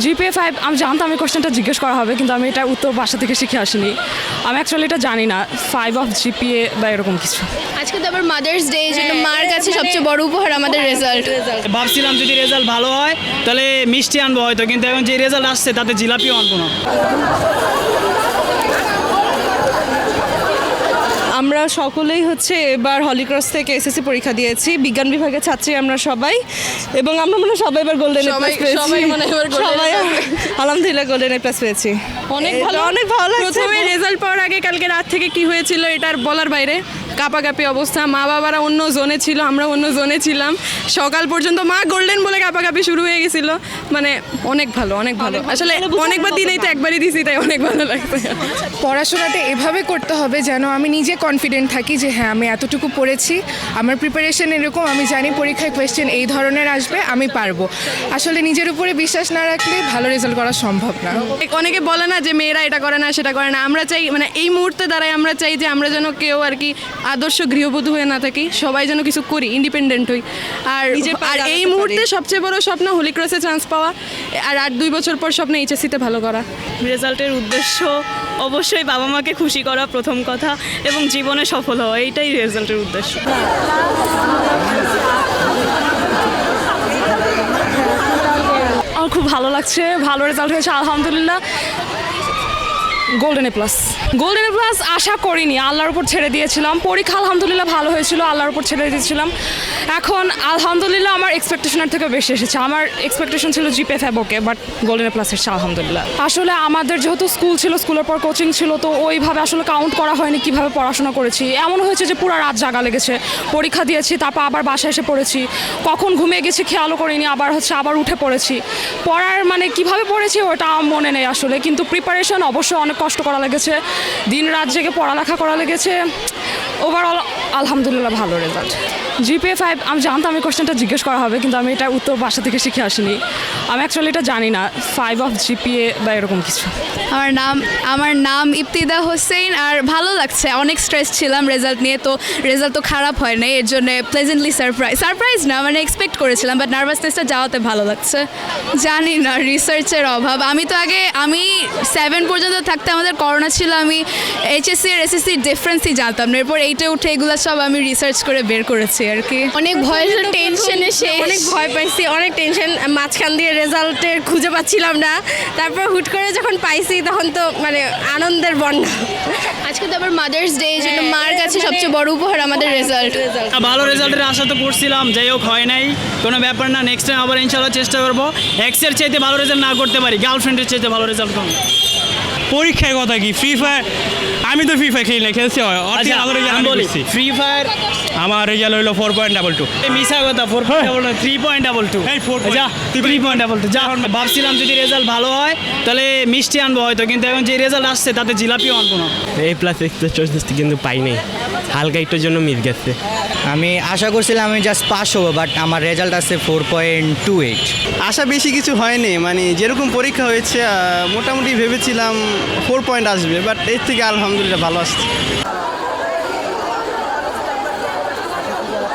GPA five আমি জানতাম আমি কোশ্চেনটা জিজ্ঞেস করা হবে কিন্তু আমি এটা উত্তর বাসা থেকে শিখে আসিনি। আমি অ্যাকচুয়ালি এটা জানি না ফাইভ অফ জিপিএ বা এরকম কিছু। আজকে তো আবার মাদার্স ডে এই জন্য মার কাছে সবচেয়ে বড় উপহার আমাদের রেজাল্ট ভাবছিলাম যদি রেজাল্ট ভালো হয় তাহলে মিষ্টি আনব হয়তো কিন্তু এখন যে রেজাল্ট আসছে তাতে জিলাপিও আনব না। আমরা সকলেই হচ্ছে এবার হলিক্রস থেকে এসএসসি পরীক্ষা দিয়েছি। বিজ্ঞান বিভাগের ছাত্রী আমরা সবাই। এবং আমরা মনে হয় সবাই এবার গোল্ডেন প্লাস সবাই- পেয়েছি। সবাই আলহামদুলিল্লাহ গোল্ডেন প্লাস পেয়েছি। অনেক ভালো অনেক ভালো লাগছে। প্রথমে রেজাল্ট পাওয়ার আগে কালকে রাত থেকে কি হয়েছিল এটার বলার বাইরে। কাপাকাপি অবস্থা। মা বাবারা অন্য জোনে ছিল আমরা অন্য জোনে ছিলাম। সকাল পর্যন্ত মা গোল্ডেন বলে কাপাকাপি শুরু হয়ে গেছিল। মানে অনেক ভালো অনেক ভালো। আসলে অনেকবার দিনেই তো একবারই দিছি তাই অনেক ভালো লাগছে। পড়াশোনাটা এভাবে করতে হবে যেন আমি নিজে কনফিডেন্ট থাকি যে হ্যাঁ আমি এতটুকু পড়েছি। আমার প্রিপারেশন এরকম আমি জানি পরীক্ষায় কোয়েশ্চেন এই ধরনের আসবে আমি পারব। আসলে নিজের উপরে বিশ্বাস না রাখলে ভালো রেজাল্ট করা সম্ভব না। অনেকে বলে না যে মেয়েরা এটা করে না সেটা করে না। আমরা চাই মানে এই মুহূর্তে দ্বারাই আমরা চাই যে আমরা যেন কেউ আর কি আদর্শ গৃহবধূ হয়ে না থাকি সবাই যেন কিছু করি ইন্ডিপেন্ডেন্ট হই। আর আর এই মুহূর্তে সবচেয়ে বড় স্বপ্ন হোলি ক্রসে চান্স পাওয়া আর আর দুই বছর পর স্বপ্ন এইচএসসিতে ভালো করা। রেজাল্টের উদ্দেশ্য অবশ্যই বাবা মাকে খুশি করা প্রথম কথা এবং জীবনে সফল হওয়া এইটাই রেজাল্টের উদ্দেশ্য। আমার খুব ভালো লাগছে ভালো রেজাল্ট হয়েছে আলহামদুলিল্লাহ। Golden A plus golden plus আশা করিনি, আল্লাহর উপর ছেড়ে দিয়েছিলাম। পরীক্ষা আলহামদুলিল্লাহ ভালো হয়েছিল, আল্লাহর উপর ছেড়ে দিয়েছিলাম। এখন আলহামদুলিল্লাহ আমার এক্সপেকটেশনের থেকে বেশি এসেছে। আমার এক্সপেকটেশন ছিল জিপে ফ্যাবোকে বাট গোল্ডেন প্লাস এসেছে, আলহামদুলিল্লাহ। আসলে আমাদের যেহেতু স্কুল ছিল স্কুলের পর কোচিং ছিল, তো ওইভাবে আসলে কাউন্ট করা হয়নি কীভাবে পড়াশোনা করেছি। এমন হয়েছে যে পুরো রাত জাগা লেগেছে। পরীক্ষা দিয়েছি, তারপর আবার বাসায় এসে পড়েছি। কখন ঘুমিয়ে গেছি খেয়ালও করিনি, আবার হচ্ছে আবার উঠে পড়েছি। পড়ার মানে কীভাবে পড়েছি ওটা মনে নেই আসলে, কিন্তু প্রিপারেশন অবশ্যই অনেক কষ্ট করা লেগেছে। দিন রাত জেগে পড়ালেখা করা লেগেছে। ওভারঅল আলহামদুলিল্লাহ ভালো রেজাল্ট জিপিএ ফাইভ আমি জানতাম আমি কোশ্চেনটা জিজ্ঞেস করা হবে, কিন্তু আমি এটা উত্তর বাসা থেকে শিখে আসিনি। আমি অ্যাকচুয়ালি এটা জানি না ফাইভ অফ জিপিএ বা এরকম কিছু। আমার নাম আমার নাম ইফতিদা হোসেন, আর ভালো লাগছে, অনেক স্ট্রেস ছিলাম রেজাল্ট নিয়ে, তো রেজাল্ট তো খারাপ হয় না এর জন্য প্লেজেন্টলি সারপ্রাইজ সারপ্রাইজ না মানে এক্সপেক্ট করেছিলাম বাট নার্ভাসনেসটা যাওয়াতে ভালো লাগছে। জানি না রিসার্চের অভাব। আমি তো আগে, আমি সেভেন পর্যন্ত থাকতে আমাদের করোনা ছিল, আমি এইচএসসি আর এসএসসি ডিফারেন্সই জানতাম না। এরপর এইটে উঠে এগুলো সব আমি রিসার্চ করে বের করেছি। আর কি। অনেক ভয় টেনশনে শেষ অনেক ভয় পাইছি অনেক টেনশন মাঝখান দিয়ে রেজাল্টের খুঁজে পাচ্ছিলাম না। তারপর হুট করে যখন পাইছি তখন তো মানে আনন্দের বন্যা আজকে তো আবার মাদার্স ডে এই জন্য মার কাছে সবচেয়ে বড় উপহার আমাদের রেজাল্ট ভালো রেজাল্টের আশা তো করছিলাম যাই হোক হয় নাই। কোনো ব্যাপার না নেক্সট টাইম আবার ইনশাল্লাহ চেষ্টা করব। এক্সের চাইতে ভালো রেজাল্ট না করতে পারি গার্লফ্রেন্ডের চাইতে ভালো রেজাল্ট করব পরীক্ষায় কথা কি? ফ্রি ফায়ার আমি তো ফ্রি ফায়ার খেলি না খেলছি হয়। ফ্রি ফায়ার আমার রেজাল্ট হইল ফোর পয়েন্ট ডাবল টু মিশা কথা four point double three point double two এই যা থ্রি পয়েন্ট ডাবল টু যা ভাবছিলাম যদি রেজাল্ট ভালো হয় তাহলে মিষ্টি আনব হয়তো কিন্তু এখন যে রেজাল্ট আসছে তাতে জিলাপিও আনব না। এই প্লাস এক্সপ্রেস চয়েস কিন্তু পাই নাই। হালকা একটুর জন্য মিস গেছে। আমি আশা করছিলাম আমি জাস্ট পাস হব বাট আমার রেজাল্ট আছে ফোর পয়েন্ট টু এইট আশা বেশি কিছু হয়নি মানে যেরকম পরীক্ষা হয়েছে মোটামুটি ভেবেছিলাম ফোর পয়েন্ট আসবে বাট এর থেকে আলহামদুলিল্লাহ ভালো আসছে।